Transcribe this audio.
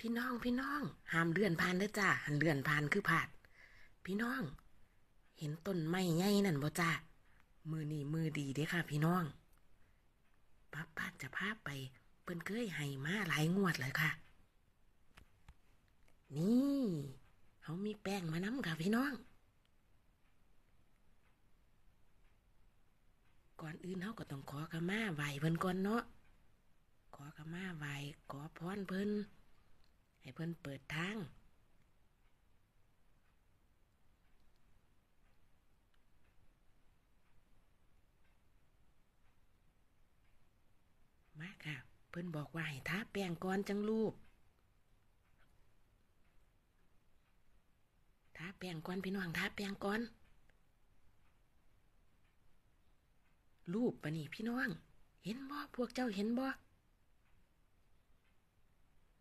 พี่น้องพี่น้องห้ามเลื่อนผ่านเด้อจ้าหันเลื่อนผ่านคือผาด พี่น้อง เห็นต้นไม้ใหญ่นั่นบ่จ้ามือนี่มือดีเด้อค่ะ พี่น้องป้าป้าจะพาไปเพิ่นเคยให้มาหลายงวดเลยค่ะ นี่เขามีแป้งมาน้ำค่ะพี่น้อง ก่อนอื่นเขาก็ต้องขอขมาไหวเพิ่นก่อนเนาะขอขมาไหวขอพรเพิ่น ให้เพิ่นเปิดทาง มาค่ะ เพิ่นบอกว่าให้ทาแป้งก่อนจังรูปทาแป้งก่อนพี่น้องทาแป้งก่อนรูปปะนี่พี่น้อง เห็นบ่พวกเจ้าเห็นบ่